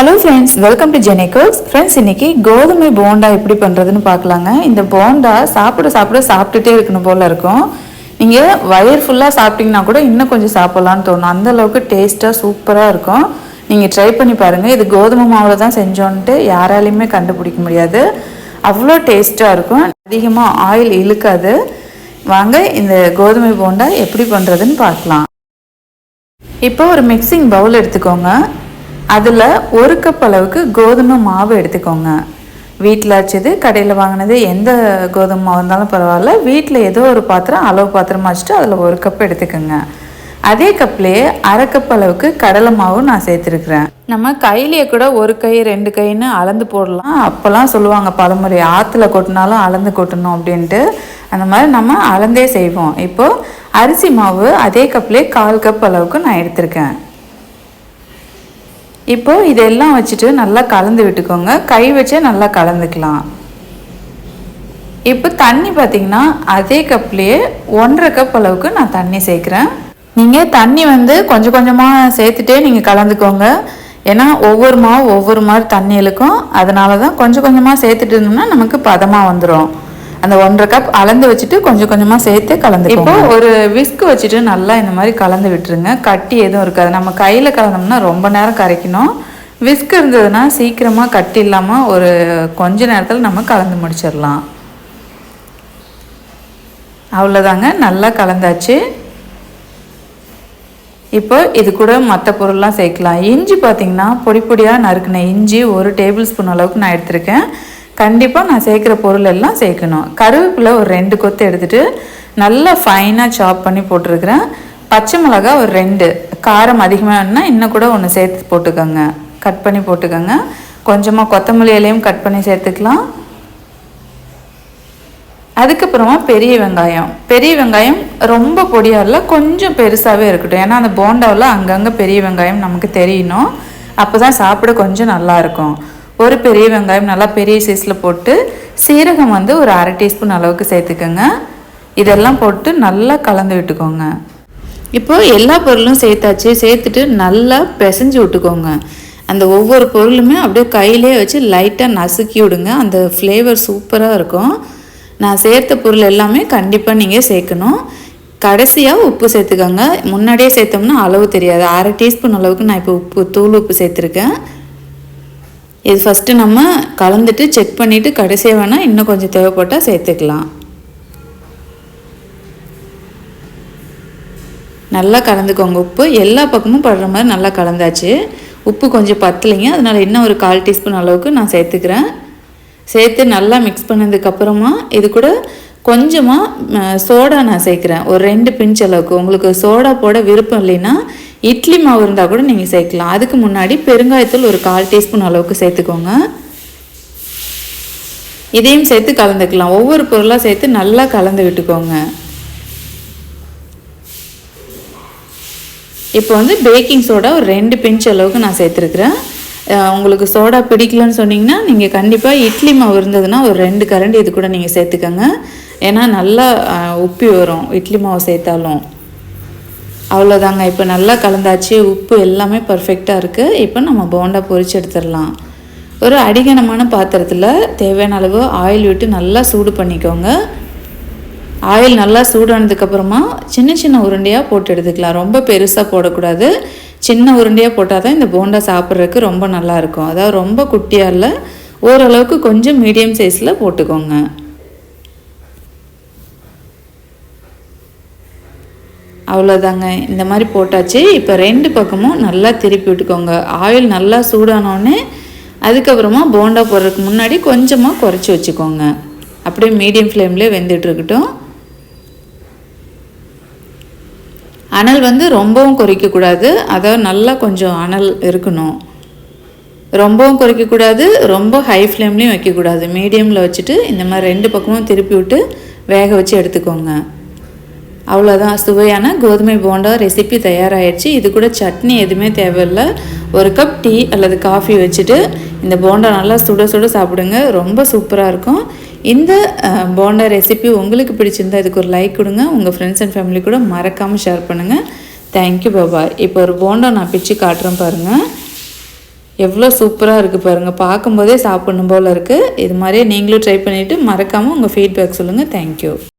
Hello friends welcome to ஜெனிகோஸ் friends இன்னைக்கு கோதுமை போண்டா எப்படி பண்ணுறதுன்னு பார்க்கலாங்க. இந்த போண்டா சாப்பிட சாப்பிட சாப்பிட்டுட்டே இருக்கணும் போல இருக்கும். நீங்கள் வயிறு ஃபுல்லாக சாப்பிட்டீங்கன்னா கூட இன்னும் கொஞ்சம் சாப்பிட்லான்னு தோணும். அந்த அளவுக்கு டேஸ்ட்டாக சூப்பராக இருக்கும். நீங்கள் ட்ரை பண்ணி பாருங்கள் இது கோதுமை மாவில் தான் செஞ்சோன்ட்டு யாராலையுமே கண்டுபிடிக்க முடியாது. அவ்வளோ டேஸ்ட்டாக இருக்கும். அதிகமாக ஆயில் இழுக்காது. வாங்க இந்த கோதுமை போண்டா எப்படி பண்ணுறதுன்னு பார்க்கலாம். இப்போ ஒரு மிக்சிங் பவுல் எடுத்துக்கோங்க. அதில் ஒரு கப் அளவுக்கு கோதுமை மாவு எடுத்துக்கோங்க. வீட்டில் வச்சது கடையில் வாங்கினது எந்த கோதுமை மாவு இருந்தாலும் பரவாயில்ல. வீட்டில் ஏதோ ஒரு பாத்திரம் அளவு பாத்திரமா வச்சுட்டு அதில் ஒரு கப் எடுத்துக்கோங்க. அதே கப்லேயே அரை கப் அளவுக்கு கடலை மாவும் நான் சேர்த்துருக்குறேன். நம்ம கையிலேயே கூட ஒரு கை ரெண்டு கைன்னு அளந்து போடலாம். அப்போல்லாம் சொல்லுவாங்க பழமுறை ஆற்றுல கொட்டினாலும் அளந்து கொட்டணும் அப்படின்ட்டு. அந்த மாதிரி நம்ம அளந்தே செய்வோம். இப்போது அரிசி மாவு அதே கப்லேயே கால் கப் அளவுக்கு நான் எடுத்திருக்கேன். இப்போ இதெல்லாம் வச்சுட்டு நல்லா கலந்து விட்டுக்கோங்க. கை வச்சே நல்லா கலந்துக்கலாம். இப்போ தண்ணி பார்த்தீங்கன்னா அதே கப்லேயே ஒன்றரை கப் அளவுக்கு நான் தண்ணி சேர்க்குறேன். நீங்கள் தண்ணி வந்து கொஞ்சம் கொஞ்சமாக சேர்த்துட்டே நீங்கள் கலந்துக்கோங்க. ஏன்னா ஒவ்வொரு மாவு ஒவ்வொரு மாதிரி தண்ணி இழுக்கும். அதனால தான் கொஞ்சம் கொஞ்சமாக சேர்த்துட்டு இருந்தோம்னா நமக்கு பதமாக வந்துடும் அந்த ஒன்றரை கப் அளந்து வச்சுட்டு கொஞ்சம் கொஞ்சமாக சேர்த்து கலந்து இப்போ ஒரு விஸ்க் வச்சுட்டு நல்லா இந்த மாதிரி கலந்து விட்டுருங்க. கட்டி எதுவும் இருக்காது. நம்ம கையில் கலந்தோம்னா ரொம்ப நேரம் கரைக்கணும். விஸ்க் இருந்ததுன்னா சீக்கிரமாக கட்டி இல்லாமல் ஒரு கொஞ்ச நேரத்தில் நம்ம கலந்து முடிச்சிடலாம். அவ்வளோதாங்க நல்லா கலந்தாச்சு. இப்போ இது கூட மற்ற பொருள்லாம் சேர்க்கலாம். இஞ்சி பார்த்திங்கன்னா பொடி பொடியாக நறுக்கின இஞ்சி ஒரு டேபிள் ஸ்பூன் அளவுக்கு நான் எடுத்திருக்கேன். கண்டிப்பாக நான் சேர்க்குற பொருள் எல்லாம் சேர்க்கணும். கருவேப்பிலை ஒரு ரெண்டு கொத்து எடுத்துகிட்டு நல்லா ஃபைனாக சாப் பண்ணி போட்டிருக்கிறேன். பச்சை மிளகா ஒரு ரெண்டு. காரம் அதிகமாக வேணும்னா இன்னும் கூட ஒன்று சேர்த்து போட்டுக்கோங்க. கட் பண்ணி போட்டுக்கோங்க. கொஞ்சமாக கொத்தமல்லி இலையும் கட் பண்ணி சேர்த்துக்கலாம். அதுக்கப்புறமா பெரிய வெங்காயம். பெரிய வெங்காயம் ரொம்ப பொடியாக இல்லை கொஞ்சம் பெருசாகவே இருக்கட்டும். ஏன்னா அந்த போண்டாவில் அங்கங்கே பெரிய வெங்காயம் நமக்கு தெரியணும். அப்போ தான் சாப்பிட கொஞ்சம் நல்லாயிருக்கும் ஒரு பெரிய வெங்காயம் நல்லா பெரிய சைஸில் போட்டு சீரகம் வந்து ஒரு அரை டீஸ்பூன் அளவுக்கு சேர்த்துக்கோங்க. இதெல்லாம் போட்டு நல்லா கலந்து விட்டுக்கோங்க. இப்போ எல்லா பொருளும் சேர்த்தாச்சு. சேர்த்துட்டு நல்லா பிசைஞ்சு விட்டுக்கோங்க. அந்த ஒவ்வொரு பொருளுமே அப்படியே கையிலே வச்சு லைட்டாக நசுக்கி விடுங்க. அந்த ஃப்ளேவர் சூப்பராக இருக்கும். நான் சேர்த்த பொருள் எல்லாமே கண்டிப்பாக நீங்கள் சேர்க்கணும். கடைசியாக உப்பு சேர்த்துக்கோங்க. முன்னாடியே சேர்த்தோம்னா அளவு தெரியாது. அரை டீஸ்பூன் அளவுக்கு நான் இப்போ உப்பு தூள் உப்பு சேர்த்துருக்கேன். இது ஃபஸ்ட்டு நம்ம கலந்துட்டு செக் பண்ணிவிட்டு கடைசியாக வேணால் இன்னும் கொஞ்சம் தேவைப்பட்டால் சேர்த்துக்கலாம். நல்லா கலந்துக்கோங்க உப்பு. எல்லா பக்கமும் படுற மாதிரி நல்லா கலந்தாச்சு. உப்பு கொஞ்சம் பத்தலைங்க. அதனால் இன்னும் ஒரு கால் டீஸ்பூன் அளவுக்கு நான் சேர்த்துக்கிறேன். சேர்த்து நல்லா மிக்ஸ் பண்ணதுக்கப்புறமா இது கூட கொஞ்சமாக சோடா நான் சேர்க்குறேன். ஒரு ரெண்டு பிஞ்ச் அளவுக்கு. உங்களுக்கு சோடா போட விருப்பம் இல்லைன்னா இட்லி மாவு இருந்தால் கூட நீங்கள் சேர்க்கலாம். அதுக்கு முன்னாடி பெருங்காயத்தூள் ஒரு கால் டீஸ்பூன் அளவுக்கு சேர்த்துக்கோங்க. இதையும் சேர்த்து கலந்துக்கலாம். ஒவ்வொரு பொருளாக சேர்த்து நல்லா கலந்து விட்டுக்கோங்க. இப்போ வந்து பேக்கிங் சோடா ஒரு ரெண்டு பிஞ்ச் அளவுக்கு நான் சேர்த்துருக்குறேன். உங்களுக்கு சோடா பிடிக்கலன்னு சொன்னீங்கன்னா நீங்கள் கண்டிப்பாக இட்லி மாவு இருந்ததுன்னா ஒரு ரெண்டு கரண்டி இது கூட நீங்கள் சேர்த்துக்கோங்க. ஏன்னா நல்லா உப்பி வரும். இட்லி மாவு சேர்த்தாலும். அவ்வளோதாங்க இப்போ நல்லா கலந்தாச்சு உப்பு எல்லாமே பர்ஃபெக்டாக இருக்குது இப்போ நம்ம போண்டா பொரிச்சு எடுத்துடலாம். ஒரு அடிகனமான பாத்திரத்தில் தேவையான அளவு ஆயில் விட்டு நல்லா சூடு பண்ணிக்கோங்க. ஆயில் நல்லா சூடானதுக்கப்புறமா சின்ன சின்ன உருண்டையாக போட்டு எடுத்துக்கலாம். ரொம்ப பெருசாக போடக்கூடாது. சின்ன உருண்டையாக போட்டால் தான் இந்த போண்டா சாப்பிட்றதுக்கு ரொம்ப நல்லாயிருக்கும். அதாவது ரொம்ப குட்டியாக இல்லை ஓரளவுக்கு கொஞ்சம் மீடியம் சைஸில் போட்டுக்கோங்க. அவ்வளோதாங்க இந்த மாதிரி போட்டாச்சு. இப்போ ரெண்டு பக்கமும் நல்லா திருப்பி விட்டுக்கோங்க. ஆயில் நல்லா சூடானோடனே அதுக்கப்புறமா போண்டா போடுறதுக்கு முன்னாடி கொஞ்சமாக குறைச்சி வச்சுக்கோங்க. அப்படியே மீடியம் ஃப்ளேம்லேயே வெந்துட்டுருக்கட்டும் அனல் வந்து ரொம்பவும் குறைக்கக்கூடாது. அதாவது நல்லா கொஞ்சம் அனல் இருக்கணும். ரொம்பவும் குறைக்கக்கூடாது ரொம்ப ஹை ஃப்ளேம்லேயும் வைக்கக்கூடாது. மீடியமில் வச்சுட்டு இந்த மாதிரி ரெண்டு பக்கமும் திருப்பி விட்டு வேக வச்சு எடுத்துக்கோங்க. அவ்வளோதான் சுவையான கோதுமை போண்டா ரெசிபி தயாராகிடுச்சு இது கூட சட்னி எதுவுமே தேவையில்லை. ஒரு கப் டீ அல்லது காஃபி வச்சுட்டு இந்த போண்டா நல்லா சுட சுட சாப்பிடுங்க. ரொம்ப சூப்பராக இருக்கும். இந்த போண்டா ரெசிபி உங்களுக்கு பிடிச்சிருந்தா இதுக்கு ஒரு லைக் கொடுங்க. உங்கள் ஃப்ரெண்ட்ஸ் அண்ட் ஃபேமிலி கூட மறக்காமல் ஷேர் பண்ணுங்கள் தேங்க்யூ பாபா இப்போ ஒரு போண்டா நான் பிச்சு காட்டுறேன் பாருங்கள் எவ்வளோ சூப்பராக இருக்குது பாருங்கள் பார்க்கும்போதே சாப்பிடணும் போல் இருக்குது இது மாதிரியே நீங்களும் ட்ரை பண்ணிவிட்டு மறக்காமல் உங்கள் ஃபீட்பேக் சொல்லுங்கள் தேங்க்யூ